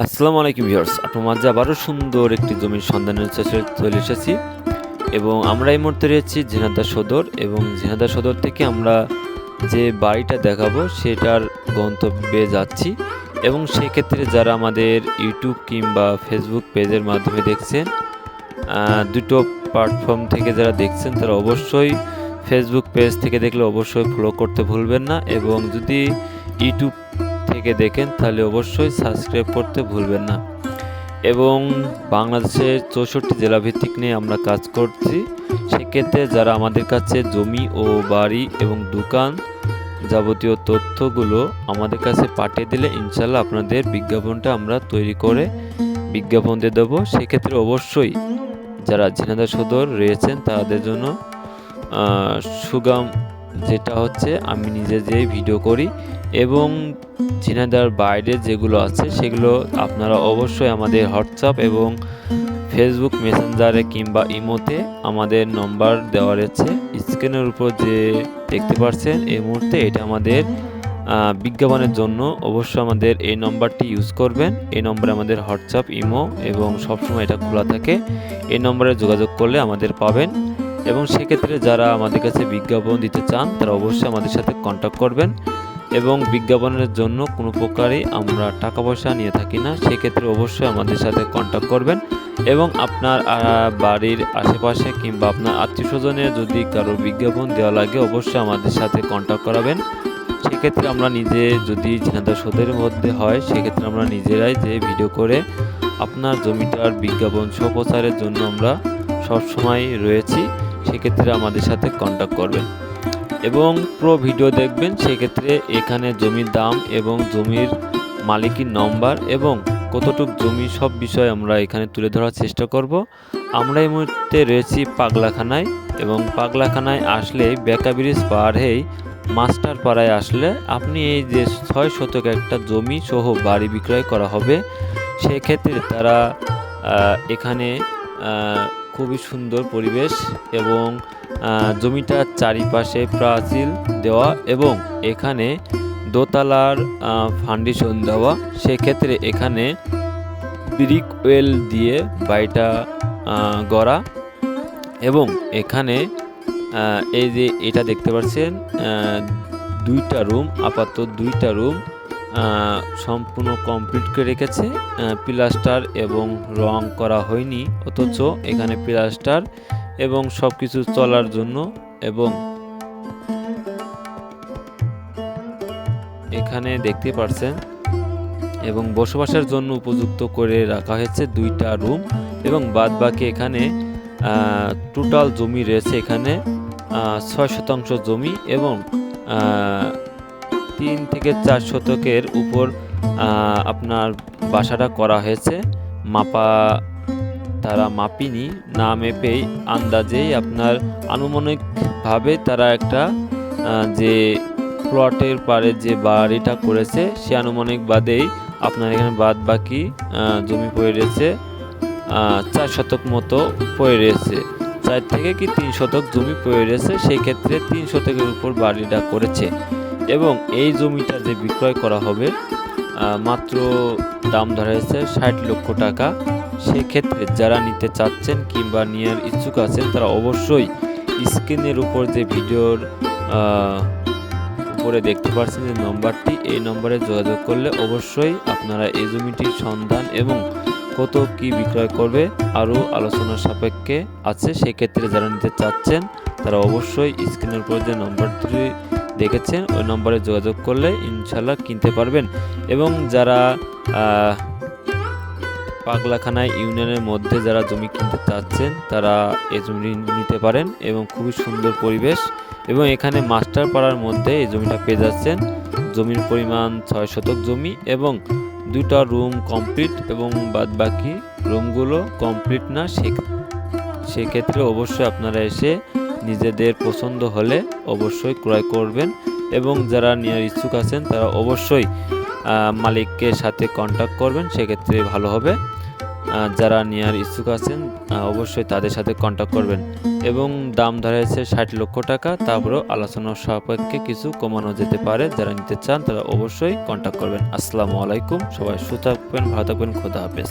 আসসালামু আলাইকুম ভিউয়ার্স, আপনার মাঝে আবারও সুন্দর একটি জমির সন্ধানের শেষে চলে এসেছি এবং আমরা এই মুহূর্তে রয়েছি ঝিনাদা সদর এবং ঝিনাদা সদর থেকে আমরা যে বাড়িটা দেখাবো সেটার গন্তব্যে যাচ্ছি এবং সেক্ষেত্রে যারা আমাদের ইউটিউব কিংবা ফেসবুক পেজের মাধ্যমে দেখছেন দুটো প্ল্যাটফর্ম থেকে যারা দেখছেন, তারা অবশ্যই ফেসবুক পেজ থেকে দেখলে অবশ্যই ফলো করতে ভুলবেন না এবং যদি ইউটিউব থেকে দেখেন, তাহলে অবশ্যই সাবস্ক্রাইব করতে ভুলবেন না। এবং বাংলাদেশের চৌষট্টি জেলা ভিত্তিক নিয়ে আমরা কাজ করছি। সেক্ষেত্রে যারা আমাদের কাছে জমি ও বাড়ি এবং দোকান যাবতীয় তথ্যগুলো আমাদের কাছে পাঠিয়ে দিলে ইনশাল্লাহ আপনাদের বিজ্ঞাপনটা আমরা তৈরি করে বিজ্ঞাপন দিয়ে দেবো। সেক্ষেত্রে অবশ্যই যারা ঝিনাদা সদর রয়েছেন, তাদের জন্য সুগম যেটা হচ্ছে আমি নিজে যেই ভিডিও করি এবং ঝিনাইদার বাইরে যেগুলো আছে সেগুলো আপনারা অবশ্যই আমাদের হোয়াটসঅ্যাপ এবং ফেসবুক মেসেঞ্জারে কিংবা ইমোতে আমাদের নম্বর দেওয়া রয়েছে স্ক্রিনের উপর যে দেখতে পাচ্ছেন এই মুহূর্তে এটা আমাদের বিজ্ঞাপনের জন্য অবশ্যই আমাদের এই নম্বরটি ইউজ করবেন। এই নম্বরে আমাদের হোয়াটসঅ্যাপ ইমো এবং সবসময় এটা খোলা থাকে। এই নম্বরে যোগাযোগ করলে আমাদের পাবেন। এবং সেক্ষেত্রে যারা আমাদের কাছে বিজ্ঞাপন দিতে চান, তারা অবশ্যই আমাদের সাথে কন্ট্যাক্ট করবেন। এবং বিজ্ঞাপনের জন্য কোনো প্রকারই আমরা টাকা পয়সা নিয়ে থাকি না, সেক্ষেত্রে অবশ্যই আমাদের সাথে কন্ট্যাক্ট করবেন। এবং আপনার বাড়ির আশেপাশে কিংবা আপনার আত্মীয় স্বজনের যদি কারও বিজ্ঞাপন দেওয়া লাগে, অবশ্যই আমাদের সাথে কন্ট্যাক্ট করাবেন। সেক্ষেত্রে আমরা নিজে যদি ঝিনাদা সোদের মধ্যে হয়, সেক্ষেত্রে আমরা নিজেরাই যে ভিডিও করে আপনার জমিটার বিজ্ঞাপন সুপ্রচারের জন্য আমরা সবসময় রয়েছি। সেক্ষেত্রে আমাদের সাথে কন্ট্যাক্ট করবেন। এবং পুরো ভিডিও দেখবেন, সেক্ষেত্রে এখানে জমির দাম এবং জমির মালিকের নম্বর এবং কতটুক জমি সব বিষয় আমরা এখানে তুলে ধরার চেষ্টা করব। আমরা এই মুহূর্তে রয়েছি পাগলাখানায় এবং পাগলাখানায় আসলে বেকা ব্রিজ পার হয়েই মাস্টার পাড়ায় আসলে আপনি এই যে ছয় শতক একটা জমি সহ বাড়ি বিক্রয় করা হবে, সেক্ষেত্রে তারা এখানে খুবই সুন্দর পরিবেশ এবং জমিটার চারিপাশে প্রাচীর দেওয়া এবং এখানে দোতলার ফাউন্ডেশন দেওয়া। সেক্ষেত্রে এখানে ব্রিক ওয়েল দিয়ে বাড়িটা গড়া এবং এখানে এই যে এটা দেখতে পাচ্ছেন দুইটা রুম আপাতত দুইটা রুম সম্পূর্ণ কমপ্লিট করে রেখেছে। প্লাস্টার এবং রং করা হয়নি, অথচ এখানে প্লাস্টার এবং সব কিছু চলার জন্য এবং এখানে দেখতে পাচ্ছেন এবং বসবাসের জন্য উপযুক্ত করে রাখা হয়েছে দুইটা রুম এবং বাদ বাকি এখানে টোটাল জমি রয়েছে এখানে ছয় শতাংশ জমি এবং তিন থেকে চার শতকের উপর আপনার বাসাটা করা হয়েছে। মাপা, তারা মাপিনি, না মেপেই, আন্দাজেই আপনার আনুমানিকভাবে তারা একটা যে প্লটের পারে যে বাড়িটা করেছে, সে আনুমানিক বাদেই আপনার এখানে বাদ বাকি জমি পড়ে রয়েছে চার শতক মতো পড়ে রয়েছে। চার থেকে কি তিন শতক জমি পড়ে রয়েছে, সেই ক্ষেত্রে তিন শতকের উপর বাড়িটা করেছে। এবং এই জমিটা যে বিক্রয় করা হবে মাত্র দাম ধরা হয়েছে ষাট লক্ষ টাকা। সেক্ষেত্রে যারা নিতে চাচ্ছেন কিংবা নেওয়ার ইচ্ছুক আছেন, তারা অবশ্যই স্ক্রিনের উপর যে ভিডিওর উপরে দেখতে পাচ্ছেন যে নম্বরটি, এই নম্বরে যোগাযোগ করলে অবশ্যই আপনারা এই জমিটির সন্ধান এবং কত কি বিক্রয় করবে আরও আলোচনার সাপেক্ষে আছে। সেক্ষেত্রে যারা নিতে চাচ্ছেন, তারা অবশ্যই স্ক্রিনের উপর যে নম্বরটি দেখেছেন, ওই নম্বরে যোগাযোগ করলে ইনশাল্লাহ কিনতে পারবেন। এবং যারা পাগলাখানা ইউনিয়নের মধ্যে যারা জমি কিনতে চাচ্ছেন, তারা এই জমি নিতে পারেন এবং খুবই সুন্দর পরিবেশ। এবং এখানে মাস্টার পাড়ার মধ্যে এই জমিটা পেয়ে যাচ্ছেন। জমির পরিমাণ ছয় শতক জমি এবং দুটা রুম কমপ্লিট এবং বাদবাকি রুমগুলো কমপ্লিট না, সে, সেক্ষেত্রে অবশ্যই আপনারা এসে নিজেদের পছন্দ হলে অবশ্যই ক্রয় করবেন এবং যারা নেওয়ার ইচ্ছুক আছেন তারা অবশ্যই আহ, মালিকের সাথে কন্ট্যাক্ট করবেন সেক্ষেত্রে ভালো হবে। যারা নেওয়ার ইচ্ছুক আছেন অবশ্যই তাদের সাথে কন্ট্যাক্ট করবেন। এবং দাম ধরা হয়েছে ষাট লক্ষ টাকা তারপরেও আলোচনা সাপেক্ষে কিছু কমানো যেতে পারে যারা নিতে চান তারা অবশ্যই কন্ট্যাক্ট করবেন। আসসালামু আলাইকুম সবাই সুস্থ থাকবেন ভালো থাকবেন খোদা হাফেজ।